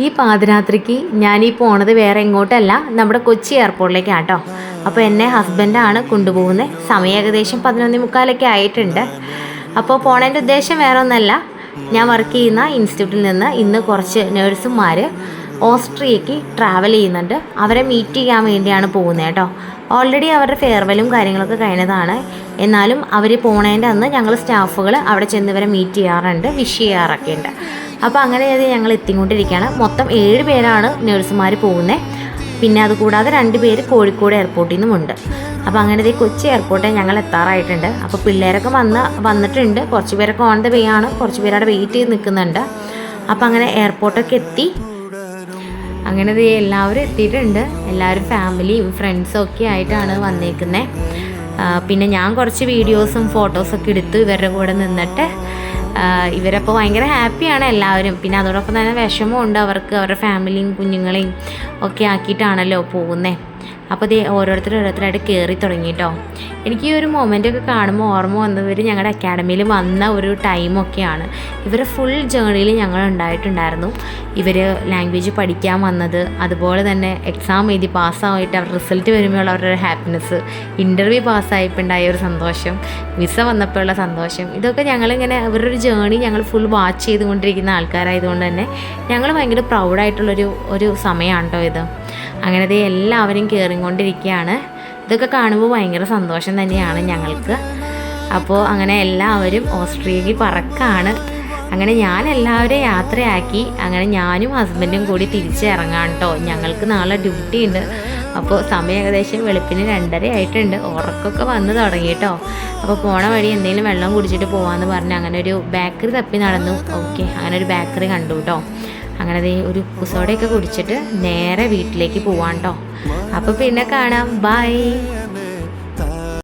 ഈ പാതിരാത്രിക്ക് ഈ പോണത് വേറെ എങ്ങോട്ടല്ല നമ്മുടെ കൊച്ചി എയർപോർട്ടിലേക്കാണ് കേട്ടോ അപ്പോൾ എന്നെ ഹസ്ബൻഡാണ് കൊണ്ടുപോകുന്നത് സമയം ഏകദേശം പതിനൊന്നേ മുക്കാലൊക്കെ ആയിട്ടുണ്ട്. അപ്പോൾ പോണേന്റെ ഉദ്ദേശം വേറെ ഒന്നല്ല ഞാൻ വർക്ക് ചെയ്യുന്ന ഇൻസ്റ്റിറ്റ്യൂട്ടിൽ നിന്ന് ഇന്ന് കുറച്ച് നേഴ്സുമാർ ഓസ്ട്രിയക്ക് ട്രാവൽ ചെയ്യുന്നുണ്ട്. അവരെ മീറ്റ് ചെയ്യാൻ വേണ്ടിയാണ് പോകുന്നത് കേട്ടോ. ഓൾറെഡി അവരുടെ ഫെയർവെലും കാര്യങ്ങളൊക്കെ കഴിഞ്ഞതാണ്. എന്നാലും അവർ പോണതിന്റെ അന്ന് ഞങ്ങൾ സ്റ്റാഫുകൾ അവിടെ ചെന്ന് ഇവരെ മീറ്റ് ചെയ്യാറുണ്ട് വിഷ് ചെയ്യാറൊക്കെ ഉണ്ട് അപ്പോൾ അങ്ങനെ അത് ഞങ്ങൾ എത്തിക്കൊണ്ടിരിക്കുകയാണ്. മൊത്തം ഏഴ് പേരാണ് നേഴ്സുമാർ പോകുന്നത് പിന്നെ അതുകൂടാതെ രണ്ട് പേര് കോഴിക്കോട് എയർപോർട്ടിൽ നിന്നുമുണ്ട് അപ്പോൾ അങ്ങനെ ദേ കൊച്ചി എയർപോർട്ടിൽ ഞങ്ങൾ എത്താറായിട്ടുണ്ട്. അപ്പോൾ പിള്ളേരൊക്കെ വന്ന് വന്നിട്ടുണ്ട്. കുറച്ച് പേരൊക്കെ ഓൺ ദ വേ ആണ്. കുറച്ച് പേര് അവിടെ വെയിറ്റ് ചെയ്ത് നിൽക്കുന്നുണ്ട്. അപ്പോൾ അങ്ങനെ എയർപോർട്ടൊക്കെ എത്തി. അങ്ങനെ ദേ എല്ലാവരും എത്തിയിട്ടുണ്ട്. എല്ലാവരും ഫാമിലിയും ഫ്രണ്ട്സും ഒക്കെ ആയിട്ടാണ് വന്നേക്കുന്നത് പിന്നെ ഞാൻ കുറച്ച് വീഡിയോസും ഫോട്ടോസൊക്കെ എടുത്തു ഇവരുടെ കൂടെ നിന്നിട്ട് ഇവരപ്പോൾ ഭയങ്കര ഹാപ്പിയാണ് എല്ലാവരും. പിന്നെ അതോടൊപ്പം തന്നെ വിഷമമുണ്ട് അവർക്ക് അവരുടെ ഫാമിലിയും കുഞ്ഞുങ്ങളെയും ഒക്കെ ആക്കിയിട്ടാണല്ലോ പോകുന്നത് അപ്പോൾ ഇത് ഓരോരുത്തർ ഓരോരുത്തരായിട്ട് കയറി തുടങ്ങി കേട്ടോ എനിക്ക് ഈ ഒരു മൊമെന്റൊക്കെ കാണുമ്പോൾ ഓർമ്മ വന്നവർ ഞങ്ങളുടെ അക്കാഡമിയിൽ വന്ന ഒരു ടൈമൊക്കെയാണ് ഇവരെ ഫുൾ ജേണിയിൽ ഞങ്ങൾ ഉണ്ടായിട്ടുണ്ടായിരുന്നു. ഇവർ ലാംഗ്വേജ് പഠിക്കാൻ വന്നത് അതുപോലെ തന്നെ എക്സാം എഴുതി പാസ്സായിട്ട് അവർ റിസൾട്ട് വരുമ്പോൾ അവരുടെ ഹാപ്പിനെസ് ഇന്റർവ്യൂ പാസ്സായപ്പോൾ ഉണ്ടായ ഒരു സന്തോഷം വിസ വന്നപ്പോഴുള്ള സന്തോഷം. ഇതൊക്കെ ഞങ്ങളിങ്ങനെ അവരുടെ ഒരു ജേണി ഞങ്ങൾ ഫുൾ വാച്ച് ചെയ്തുകൊണ്ടിരിക്കുന്ന ആൾക്കാരായതുകൊണ്ട് തന്നെ ഞങ്ങൾ ഭയങ്കര പ്രൗഡായിട്ടുള്ളൊരു ഒരു സമയമാണ് കേട്ടോ ഇത്. അങ്ങനെ ദേ എല്ലാവരും കയറിക്കൊണ്ടിരിക്കുകയാണ് ഇതൊക്കെ കാണുമ്പോൾ ഭയങ്കര സന്തോഷം തന്നെയാണ് ഞങ്ങൾക്ക്. അപ്പോൾ അങ്ങനെ എല്ലാവരും ഓസ്ട്രേലിയ പറക്കാണ്. അങ്ങനെ ഞാൻ എല്ലാവരെയും യാത്രയാക്കി. അങ്ങനെ ഞാനും ഹസ്ബൻഡും കൂടി തിരിച്ചിറങ്ങാം കേട്ടോ ഞങ്ങൾക്ക് നാളെ ഡ്യൂട്ടി ഉണ്ട്. അപ്പോൾ സമയം ഏകദേശം വെളുപ്പിന് രണ്ടര ആയിട്ടുണ്ട്. ഉറക്കമൊക്കെ വന്ന് തുടങ്ങി കേട്ടോ അപ്പോൾ പോണ വഴി എന്തെങ്കിലും വെള്ളം കുടിച്ചിട്ട് പോകാമെന്ന് പറഞ്ഞ് അങ്ങനെ ഒരു ബേക്കറി തപ്പി നടന്നു. ഓക്കെ അങ്ങനെ ഒരു ബേക്കറി കണ്ടു കേട്ടോ അങ്ങനെ ഒരു ഉപ്പുസോടയൊക്കെ കുടിച്ചിട്ട് നേരെ വീട്ടിലേക്ക് പോവാണ്ടോ കേട്ടോ അപ്പോൾ പിന്നെ കാണാം. ബൈ